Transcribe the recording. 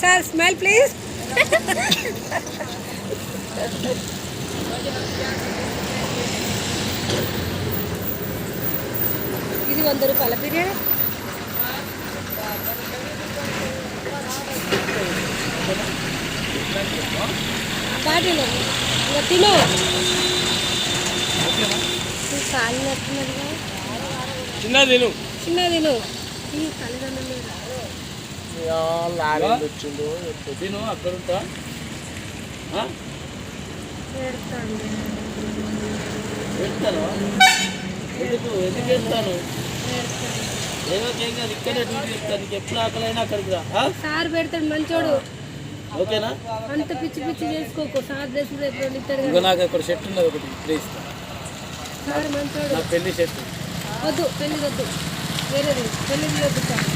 Sir smile please ఇది వంద రూపాయల బిర్యానీ. బాటిల్. ఇంకా తిను. కాలు నట్టున్నదిగా చిన్న తిను. చిన్న తిను. ఈ తల్లిదండ్రులు లారీ అక్కడ ఉంటా ఆ? పెడతాను. ఎందుకు? ఎందుకు వేస్తాను ఏదో ఇక్కడే డ్యూటీ ఇస్తాను నీకు ఎప్పుడు ఆకలైనా అక్కడికి రా? సార్ పెడతాడు మంచోడు. ఓకేనా? అంత పిచ్చి పిచ్చి చేసుకోకు. సార్ డ్రెస్ నాకు అక్కడ షర్ట్ ఉన్నది ఒకటి ఇప్పుడే ఇస్తా సార్ మంచోడు. నా పెళ్ళి షర్ట్. వద్దు పెళ్ళి వద్దు. వేరేది. పెళ్ళి వద్దు సార్.